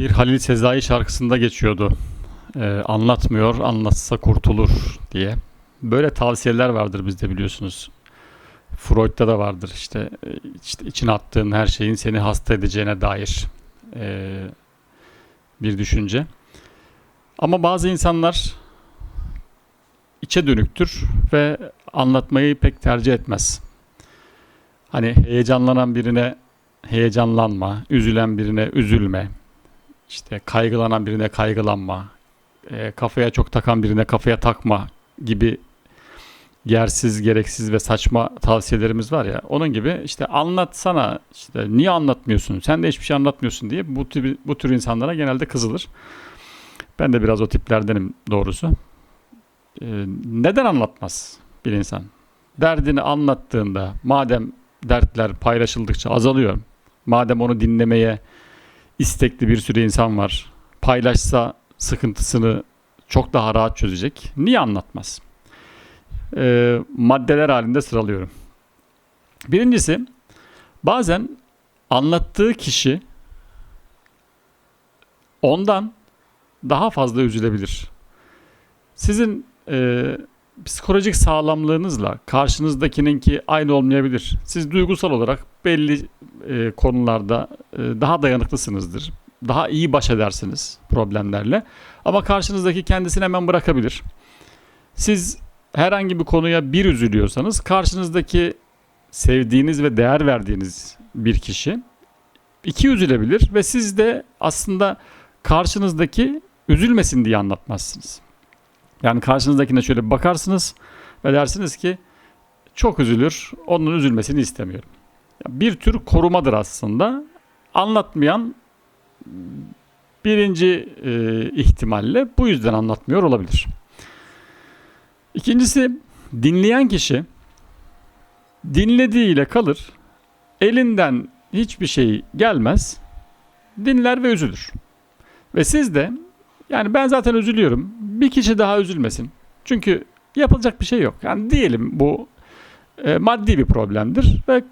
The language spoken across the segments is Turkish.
Bir Halil Sezai şarkısında geçiyordu. Ee, anlatmıyor, anlatsa kurtulur diye. Böyle tavsiyeler vardır bizde biliyorsunuz. Freud'da da vardır işte, işte içine attığın her şeyin seni hasta edeceğine dair e, bir düşünce. Ama bazı insanlar içe dönüktür ve anlatmayı pek tercih etmez. Hani heyecanlanan birine heyecanlanma, üzülen birine üzülme, işte kaygılanan birine kaygılanma, e, kafaya çok takan birine kafaya takma gibi yersiz, gereksiz ve saçma tavsiyelerimiz var ya. Onun gibi işte anlatsana, işte niye anlatmıyorsun, sen de hiçbir şey anlatmıyorsun diye bu tür, bu tür insanlara genelde kızılır. Ben de biraz o tiplerdenim doğrusu. E, neden anlatmaz bir insan? Derdini anlattığında madem dertler paylaşıldıkça azalıyor. Madem onu dinlemeye istekli bir sürü insan var. Paylaşsa sıkıntısını çok daha rahat çözecek. Niye anlatmaz? Ee, maddeler halinde sıralıyorum. Birincisi bazen anlattığı kişi ondan daha fazla üzülebilir. Sizin e, psikolojik sağlamlığınızla karşınızdakininki aynı olmayabilir. Siz duygusal olarak belli e, konularda e, daha dayanıklısınızdır. Daha iyi baş edersiniz problemlerle. Ama karşınızdaki kendisini hemen bırakabilir. Siz herhangi bir konuya bir üzülüyorsanız karşınızdaki sevdiğiniz ve değer verdiğiniz bir kişi iki üzülebilir ve siz de aslında karşınızdaki üzülmesin diye anlatmazsınız. Yani karşınızdakine şöyle bir bakarsınız ve dersiniz ki çok üzülür, onun üzülmesini istemiyorum. Bir tür korumadır aslında. Anlatmayan birinci e, ihtimalle bu yüzden anlatmıyor olabilir. İkincisi dinleyen kişi dinlediğiyle kalır. Elinden hiçbir şey gelmez. Dinler ve üzülür. Ve siz de yani ben zaten üzülüyorum. Bir kişi daha üzülmesin. Çünkü yapılacak bir şey yok. Yani diyelim bu e, maddi bir problemdir ve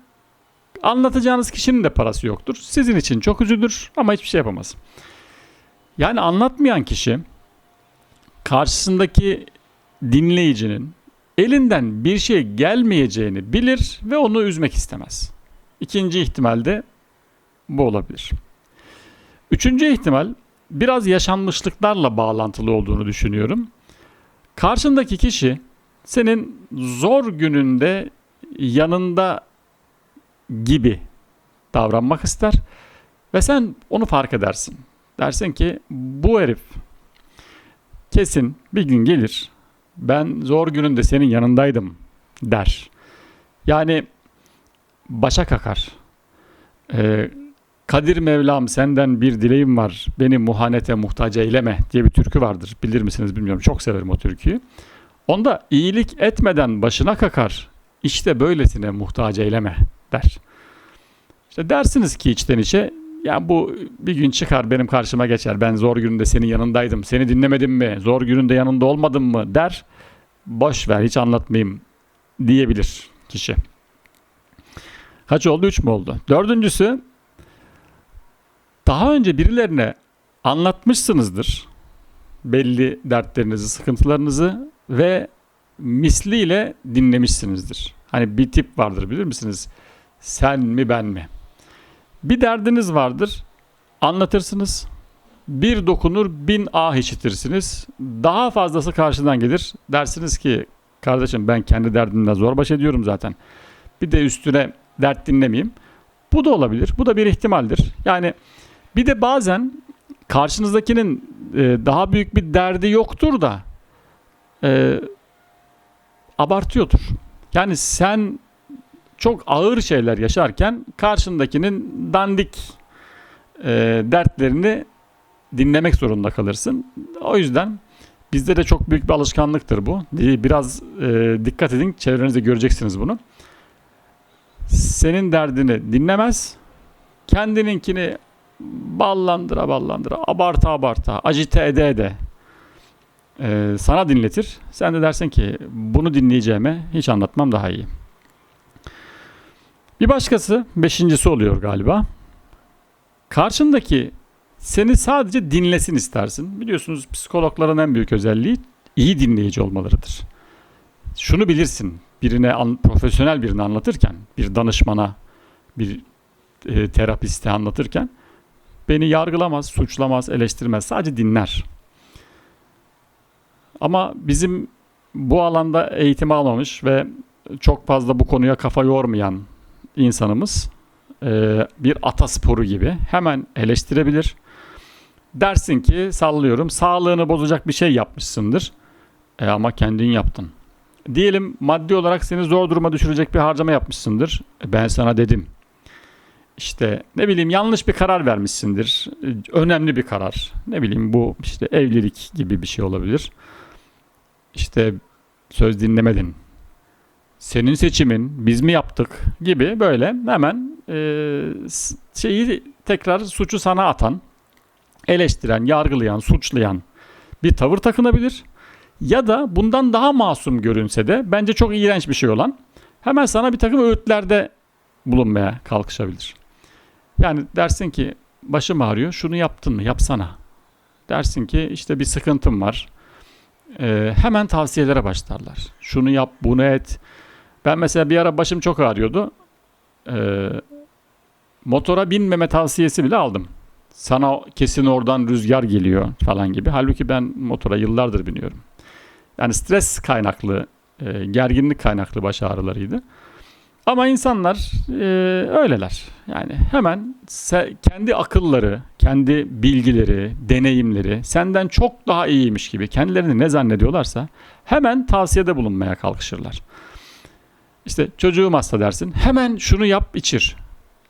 anlatacağınız kişinin de parası yoktur. Sizin için çok üzülür ama hiçbir şey yapamaz. Yani anlatmayan kişi karşısındaki dinleyicinin elinden bir şey gelmeyeceğini bilir ve onu üzmek istemez. İkinci ihtimal de bu olabilir. Üçüncü ihtimal biraz yaşanmışlıklarla bağlantılı olduğunu düşünüyorum. Karşındaki kişi senin zor gününde yanında gibi davranmak ister ve sen onu fark edersin. Dersin ki bu herif kesin bir gün gelir ben zor gününde senin yanındaydım der. Yani başa kakar. Ee, Kadir Mevlam senden bir dileğim var. Beni muhanete muhtaç eyleme diye bir türkü vardır. Bilir misiniz bilmiyorum. Çok severim o türküyü. Onda iyilik etmeden başına kakar. İşte böylesine muhtaç eyleme der. İşte dersiniz ki içten içe ya bu bir gün çıkar benim karşıma geçer. Ben zor gününde senin yanındaydım. Seni dinlemedim mi? Zor gününde yanında olmadım mı? der. Boş ver hiç anlatmayayım diyebilir kişi. Kaç oldu? Üç mü oldu? Dördüncüsü daha önce birilerine anlatmışsınızdır belli dertlerinizi, sıkıntılarınızı ve misliyle dinlemişsinizdir. Hani bir tip vardır bilir misiniz? Sen mi ben mi? Bir derdiniz vardır, anlatırsınız. Bir dokunur, bin ah işitirsiniz. Daha fazlası karşıdan gelir. Dersiniz ki kardeşim ben kendi derdimle zor baş ediyorum zaten. Bir de üstüne dert dinlemeyeyim. Bu da olabilir. Bu da bir ihtimaldir. Yani bir de bazen karşınızdakinin e, daha büyük bir derdi yoktur da e, abartıyordur. Yani sen çok ağır şeyler yaşarken karşındakinin dandik e, dertlerini dinlemek zorunda kalırsın. O yüzden bizde de çok büyük bir alışkanlıktır bu. Biraz e, dikkat edin çevrenizde göreceksiniz bunu. Senin derdini dinlemez, kendininkini ballandıra ballandıra, abarta abarta, acite ede ede e, sana dinletir. Sen de dersin ki bunu dinleyeceğime hiç anlatmam daha iyi. Bir başkası, beşincisi oluyor galiba. Karşındaki Seni sadece dinlesin istersin. Biliyorsunuz psikologların en büyük özelliği iyi dinleyici olmalarıdır. Şunu bilirsin. Birine profesyonel birini anlatırken, bir danışmana, bir e, terapiste anlatırken beni yargılamaz, suçlamaz, eleştirmez. Sadece dinler. Ama bizim bu alanda eğitim almamış ve çok fazla bu konuya kafa yormayan insanımız e, bir atasporu gibi hemen eleştirebilir. Dersin ki sallıyorum sağlığını bozacak bir şey yapmışsındır. E, ama kendin yaptın. Diyelim maddi olarak seni zor duruma düşürecek bir harcama yapmışsındır. E, ben sana dedim. İşte ne bileyim yanlış bir karar vermişsindir. Önemli bir karar. Ne bileyim bu işte evlilik gibi bir şey olabilir. İşte söz dinlemedin. Senin seçimin, biz mi yaptık gibi böyle hemen e, şeyi tekrar suçu sana atan, eleştiren, yargılayan, suçlayan bir tavır takınabilir. Ya da bundan daha masum görünse de bence çok iğrenç bir şey olan hemen sana bir takım öğütlerde bulunmaya kalkışabilir. Yani dersin ki başım ağrıyor şunu yaptın mı yapsana. Dersin ki işte bir sıkıntım var. Ee, hemen tavsiyelere başlarlar. Şunu yap bunu et. Ben mesela bir ara başım çok ağrıyordu. Ee, motora binmeme tavsiyesi bile aldım. Sana kesin oradan rüzgar geliyor falan gibi. Halbuki ben motora yıllardır biniyorum. Yani stres kaynaklı, e, gerginlik kaynaklı baş ağrılarıydı. Ama insanlar e, öyleler. Yani hemen kendi akılları, kendi bilgileri, deneyimleri senden çok daha iyiymiş gibi kendilerini ne zannediyorlarsa hemen tavsiyede bulunmaya kalkışırlar. İşte çocuğum hasta dersin. Hemen şunu yap içir.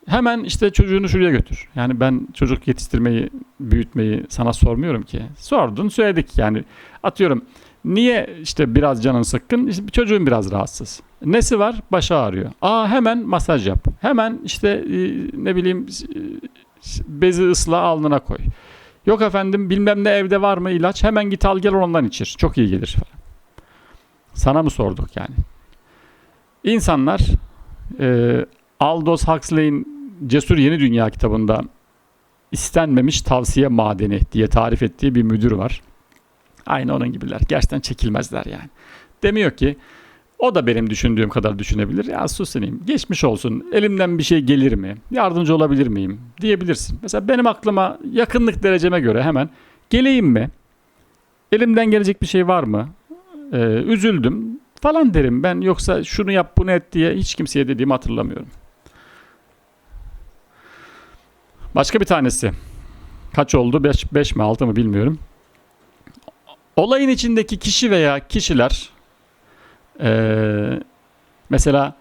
Hemen işte çocuğunu şuraya götür. Yani ben çocuk yetiştirmeyi, büyütmeyi sana sormuyorum ki. Sordun söyledik yani. Atıyorum niye işte biraz canın sıkkın? İşte çocuğun biraz rahatsız. Nesi var? Başı ağrıyor. Aa hemen masaj yap. Hemen işte e, ne bileyim e, bezi ısla alnına koy. Yok efendim bilmem ne evde var mı ilaç? Hemen git al gel ondan içir. Çok iyi gelir falan. Sana mı sorduk yani? İnsanlar e, Aldous Huxley'in Cesur Yeni Dünya kitabında istenmemiş tavsiye madeni diye tarif ettiği bir müdür var. Aynı onun gibiler. Gerçekten çekilmezler yani. Demiyor ki o da benim düşündüğüm kadar düşünebilir. Ya susunayım. Geçmiş olsun. Elimden bir şey gelir mi? Yardımcı olabilir miyim? Diyebilirsin. Mesela benim aklıma yakınlık dereceme göre hemen geleyim mi? Elimden gelecek bir şey var mı? Ee, üzüldüm falan derim. Ben yoksa şunu yap bunu et diye hiç kimseye dediğimi hatırlamıyorum. Başka bir tanesi. Kaç oldu? 5 mi 6 mı bilmiyorum. Olayın içindeki kişi veya kişiler eee, mesela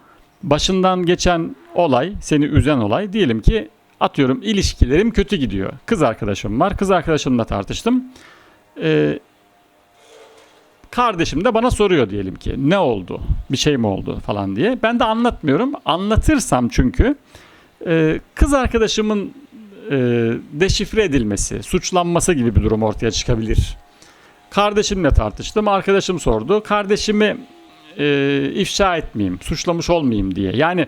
başından geçen olay, seni üzen olay diyelim ki atıyorum ilişkilerim kötü gidiyor. Kız arkadaşım var. Kız arkadaşımla tartıştım. Eee, kardeşim de bana soruyor diyelim ki ne oldu? Bir şey mi oldu falan diye. Ben de anlatmıyorum. Anlatırsam çünkü eee, kız arkadaşımın eee, deşifre edilmesi, suçlanması gibi bir durum ortaya çıkabilir. Kardeşimle tartıştım. Arkadaşım sordu. Kardeşimi e, ifşa etmeyeyim, suçlamış olmayayım diye. Yani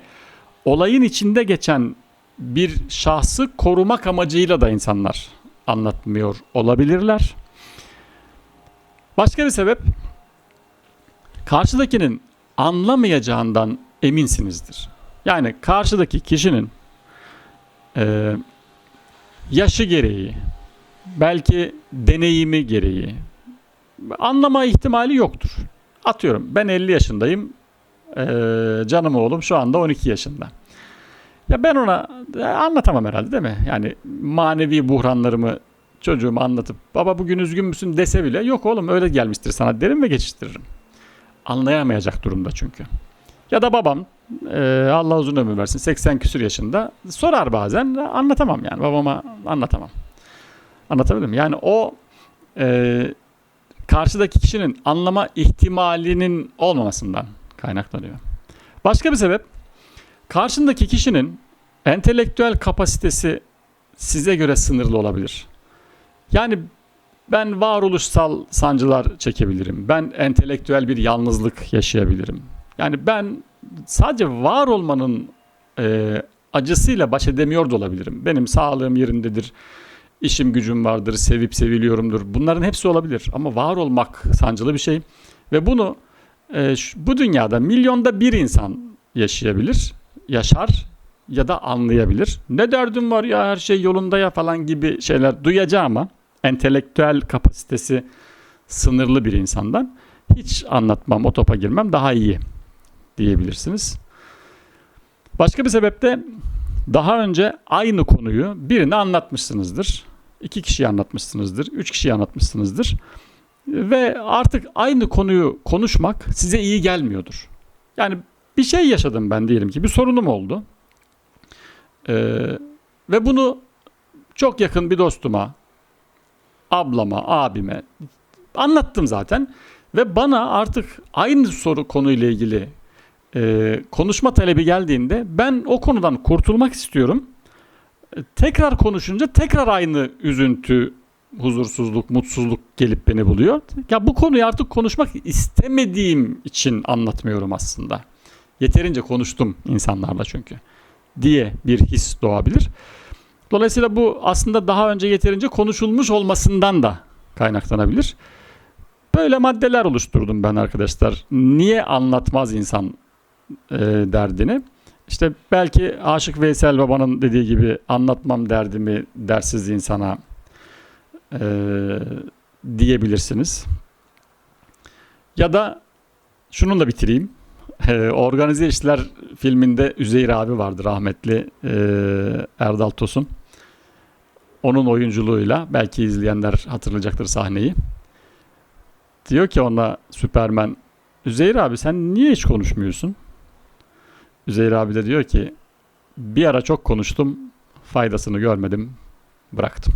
olayın içinde geçen bir şahsı korumak amacıyla da insanlar anlatmıyor olabilirler. Başka bir sebep karşıdakinin anlamayacağından eminsinizdir. Yani karşıdaki kişinin e, yaşı gereği, belki deneyimi gereği anlama ihtimali yoktur. Atıyorum ben 50 yaşındayım. Ee, canım oğlum şu anda 12 yaşında. Ya ben ona e, anlatamam herhalde değil mi? Yani manevi buhranlarımı çocuğuma anlatıp baba bugün üzgün müsün dese bile yok oğlum öyle gelmiştir sana derim ve geçiştiririm. Anlayamayacak durumda çünkü. Ya da babam e, Allah uzun ömür versin 80 küsür yaşında sorar bazen anlatamam yani babama anlatamam. Anlatabildim? Yani o e, karşıdaki kişinin anlama ihtimalinin olmamasından kaynaklanıyor. Başka bir sebep karşındaki kişinin entelektüel kapasitesi size göre sınırlı olabilir. Yani ben varoluşsal sancılar çekebilirim. Ben entelektüel bir yalnızlık yaşayabilirim. Yani ben sadece var olmanın e, acısıyla baş edemiyor da olabilirim. Benim sağlığım yerindedir. İşim gücüm vardır, sevip seviliyorumdur. Bunların hepsi olabilir ama var olmak sancılı bir şey. Ve bunu e, şu- bu dünyada milyonda bir insan yaşayabilir, yaşar ya da anlayabilir. Ne derdim var ya her şey yolunda ya falan gibi şeyler duyacağı ama entelektüel kapasitesi sınırlı bir insandan hiç anlatmam, o topa girmem daha iyi diyebilirsiniz. Başka bir sebep de daha önce aynı konuyu birine anlatmışsınızdır. İki kişiye anlatmışsınızdır, üç kişiye anlatmışsınızdır. Ve artık aynı konuyu konuşmak size iyi gelmiyordur. Yani bir şey yaşadım ben diyelim ki bir sorunum oldu. Ee, ve bunu çok yakın bir dostuma, ablama, abime anlattım zaten. Ve bana artık aynı soru konuyla ilgili e, konuşma talebi geldiğinde ben o konudan kurtulmak istiyorum. Tekrar konuşunca tekrar aynı üzüntü, huzursuzluk, mutsuzluk gelip beni buluyor. Ya bu konuyu artık konuşmak istemediğim için anlatmıyorum aslında. Yeterince konuştum insanlarla çünkü diye bir his doğabilir. Dolayısıyla bu aslında daha önce yeterince konuşulmuş olmasından da kaynaklanabilir. Böyle maddeler oluşturdum ben arkadaşlar. Niye anlatmaz insan e, derdini? İşte belki Aşık Veysel Baba'nın dediği gibi anlatmam derdimi dersiz insana e, diyebilirsiniz. Ya da şununla bitireyim. E, Organize İşler filminde Üzeyir abi vardı rahmetli e, Erdal Tosun. Onun oyunculuğuyla belki izleyenler hatırlayacaktır sahneyi. Diyor ki ona Süpermen Üzeyir abi sen niye hiç konuşmuyorsun? Üzeyir abi de diyor ki bir ara çok konuştum faydasını görmedim bıraktım.